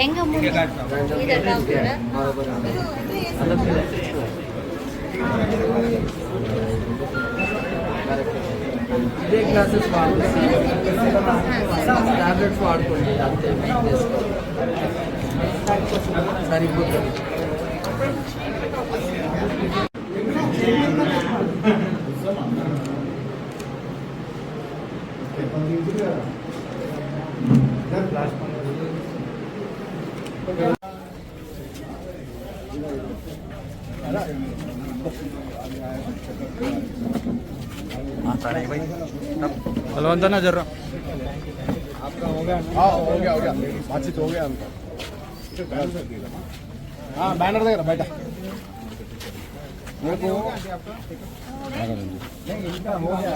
எங்க முடி இதை காமிக்கிற ఇదే క్లాసెస్ వాడుకోండి టాబ్లెట్స్ వాడుకోండి అంతే आता नहीं ना आपका हो गया हाँ हो गया हो गया बातचीत हो गया हाँ बैनर देख रहा, बैठा। मेरे को नहीं इनका हो गया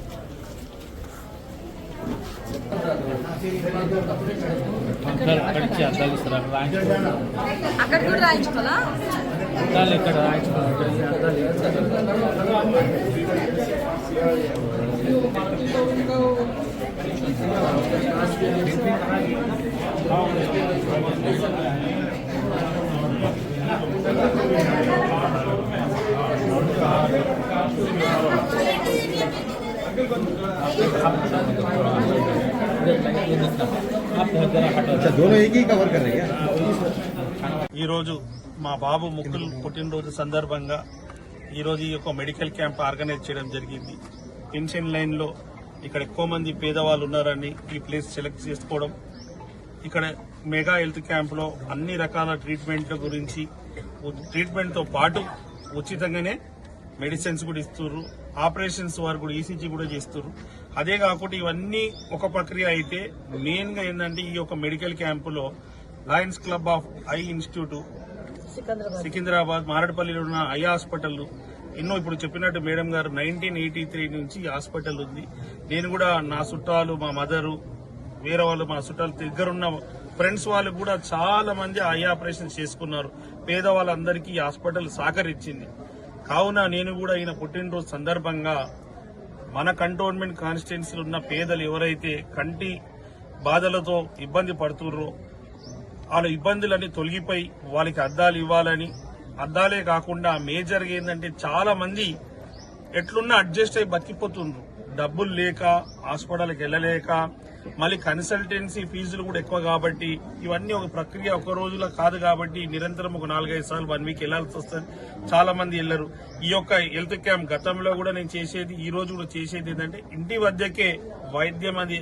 అక్కడ అక్కడికి అద్దాలు ఇస్తారు అక్కడ రాయించుకోవాలి అక్కడ కూడా రాయించుకోవాలా అద్దాలు ఇక్కడ రాయించుకోవాలి అద్దాలు ఈరోజు మా బాబు ముక్కులు పుట్టినరోజు సందర్భంగా ఈరోజు ఈ యొక్క మెడికల్ క్యాంప్ ఆర్గనైజ్ చేయడం జరిగింది. పెన్షన్ లైన్లో ఇక్కడ ఎక్కువ మంది పేదవాళ్ళు ఉన్నారని ఈ ప్లేస్ సెలెక్ట్ చేసుకోవడం ఇక్కడ మెగా హెల్త్ క్యాంప్లో అన్ని రకాల ట్రీట్మెంట్ల గురించి ట్రీట్మెంట్తో పాటు ఉచితంగానే మెడిసిన్స్ కూడా ఇస్తున్నారు ఆపరేషన్స్ వారు కూడా ఈసీజీ కూడా చేస్తున్నారు అదే కాకుండా ఇవన్నీ ఒక ప్రక్రియ అయితే మెయిన్గా ఏంటంటే ఈ యొక్క మెడికల్ క్యాంపులో Lions Club of eye institute Secunderabad. మారడపల్లిలో ఉన్న ఐ హాస్పిటల్ ఎన్నో ఇప్పుడు చెప్పినట్టు మేడం గారు నైన్టీన్ ఎయిటీ త్రీ నుంచి హాస్పిటల్ ఉంది. నేను కూడా నా చుట్టాలు మా మదరు వేరే వాళ్ళు మా చుట్టాలు దగ్గరున్న ఫ్రెండ్స్ వాళ్ళు కూడా చాలా మంది ఐ ఆపరేషన్ చేసుకున్నారు. పేదవాళ్ళందరికీ ఈ హాస్పిటల్ సహకరించింది. కావున నేను కూడా ఈయన పుట్టినరోజు సందర్భంగా మన కంటోన్మెంట్ కాన్స్టిట్యున్సీలో ఉన్న పేదలు ఎవరైతే కంటి బాధలతో ఇబ్బంది పడుతున్నారో వాళ్ళ ఇబ్బందులన్నీ తొలగిపోయి వాళ్ళకి అద్దాలు ఇవ్వాలని అద్దాలే కాకుండా మేజర్గా ఏంటంటే చాలా మంది ఎట్లున్నా అడ్జస్ట్ అయి బతికిపోతుండ్రు డబ్బులు లేక హాస్పిటల్కి వెళ్ళలేక మళ్ళీ కన్సల్టెన్సీ ఫీజులు కూడా ఎక్కువ కాబట్టి ఇవన్నీ ఒక ప్రక్రియ ఒక రోజులో కాదు కాబట్టి నిరంతరం ఒక నాలుగైదు సార్లు వన్ వీక్ వెళ్ళాల్సి వస్తుంది. చాలా మంది వెళ్ళరు. ఈ యొక్క హెల్త్ క్యాంప్ గతంలో కూడా నేను చేసేది ఈ రోజు కూడా చేసేది ఏంటంటే ఇంటి వద్దకే వైద్యం అది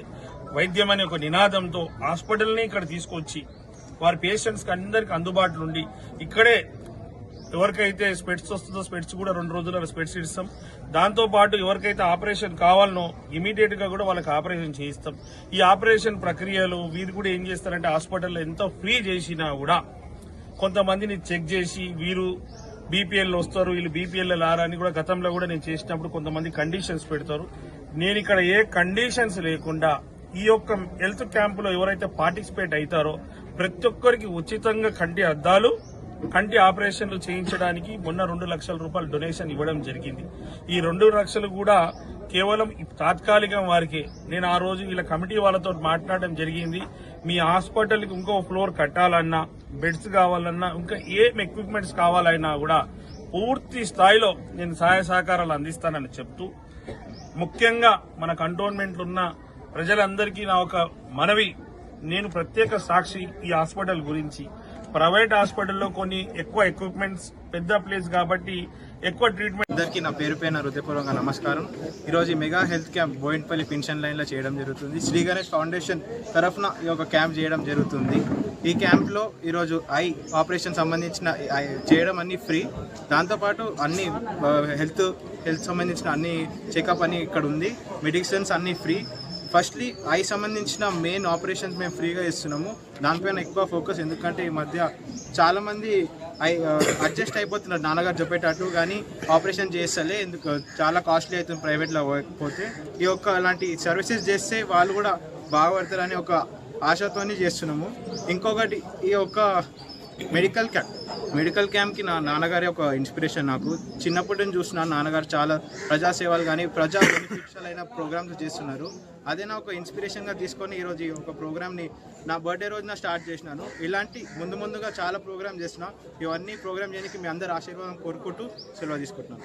వైద్యం అనే ఒక నినాదంతో హాస్పిటల్ని ఇక్కడ తీసుకొచ్చి వారి పేషెంట్స్కి అందరికి అందుబాటులో ఉండి ఇక్కడే ఎవరికైతే స్పెట్స్ వస్తుందో స్పెట్స్ కూడా రెండు రోజుల స్పెట్స్ ఇస్తాం. దాంతోపాటు ఎవరికైతే ఆపరేషన్ కావాలనో ఇమీడియట్గా కూడా వాళ్ళకి ఆపరేషన్ చేయిస్తాం. ఈ ఆపరేషన్ ప్రక్రియలు వీరు కూడా ఏం చేస్తారంటే హాస్పిటల్లో ఎంతో ఫ్రీ చేసినా కూడా కొంతమందిని చెక్ చేసి వీరు బీపీఎల్ వస్తారు వీళ్ళు బీపీఎల్ రారా అని కూడా గతంలో కూడా నేను చేసినప్పుడు కొంతమంది కండిషన్స్ పెడతారు. నేను ఇక్కడ ఏ కండిషన్స్ లేకుండా ఈ యొక్క హెల్త్ క్యాంపులో ఎవరైతే పార్టిసిపేట్ అవుతారో ప్రతి ఒక్కరికి ఉచితంగా కంటి అద్దాలు కంటి ఆపరేషన్లు చేయించడానికి మొన్న రెండు లక్షల రూపాయలు డొనేషన్ ఇవ్వడం జరిగింది. ఈ రెండు లక్షలు కూడా కేవలం తాత్కాలికం వారికే. నేను ఆ రోజు వీళ్ళ కమిటీ వాళ్ళతో మాట్లాడడం జరిగింది. మీ హాస్పిటల్కి ఇంకో ఫ్లోర్ కట్టాలన్నా బెడ్స్ కావాలన్నా ఇంకా ఏం ఎక్విప్మెంట్స్ కావాలన్నా కూడా పూర్తి స్థాయిలో నేను సహాయ సహకారాలు అందిస్తానని చెప్తూ ముఖ్యంగా మన కంటోన్మెంట్ ఉన్న ప్రజలందరికీ నా ఒక మనవి. నేను ప్రత్యేక సాక్షి ఈ హాస్పిటల్ గురించి. ప్రైవేట్ హాస్పిటల్లో కొన్ని ఎక్కువ ఎక్విప్మెంట్స్ పెద్ద ప్లేస్ కాబట్టి ఎక్కువ ట్రీట్మెంట్ అందరికీ నా పేరు పైన హృదయపూర్వక నమస్కారం. ఈరోజు mega health camp Bowenpally pension లైన్లో చేయడం జరుగుతుంది. శ్రీ గణేష్ ఫౌండేషన్ తరఫున ఈ యొక్క క్యాంప్ చేయడం జరుగుతుంది. ఈ క్యాంప్లో ఈరోజు ఐ ఆపరేషన్ సంబంధించిన ఐ చేయడం అన్ని ఫ్రీ. దాంతోపాటు అన్ని హెల్త్ హెల్త్ సంబంధించిన అన్ని చెకప్ అని ఇక్కడ ఉంది. మెడిసిన్స్ అన్నీ ఫ్రీ. ఫస్ట్లీ ఐ సంబంధించిన మెయిన్ ఆపరేషన్స్ మేము ఫ్రీగా ఇస్తున్నాము దానిపైన ఎక్కువ ఫోకస్ ఎందుకంటే ఈ మధ్య చాలామంది ఐ అడ్జస్ట్ అయిపోతున్నారు నాన్నగారు చెప్పేటట్టు కానీ ఆపరేషన్ చేస్తలే ఎందుకు? చాలా కాస్ట్లీ అవుతుంది ప్రైవేట్లో పోతే. ఈ యొక్క అలాంటి సర్వీసెస్ చేస్తే వాళ్ళు కూడా బాగుపడతారని ఒక ఆశతోనే చేస్తున్నాము. ఇంకొకటి ఈ యొక్క మెడికల్ క్యాంప్ మెడికల్ క్యాంప్కి నా నాన్నగారి ఒక ఇన్స్పిరేషన్ నాకు. చిన్నప్పటి నుంచి చూస్తున్నాను నాన్నగారు చాలా ప్రజాసేవలు కానీ ప్రజా బెనిఫిషియల్ అయిన ప్రోగ్రామ్స్ చేస్తున్నారు. అదే నా ఒక ఇన్స్పిరేషన్గా తీసుకొని ఈరోజు ఈ ఒక ప్రోగ్రామ్ని నా బర్త్డే రోజున స్టార్ట్ చేసినాను. ఇలాంటి ముందు ముందుగా చాలా ప్రోగ్రామ్ చేసిన ఇవన్నీ ప్రోగ్రామ్ చేయడానికి మీ అందరు ఆశీర్వాదం కోరుకుంటూ సెలవు తీసుకుంటున్నాను.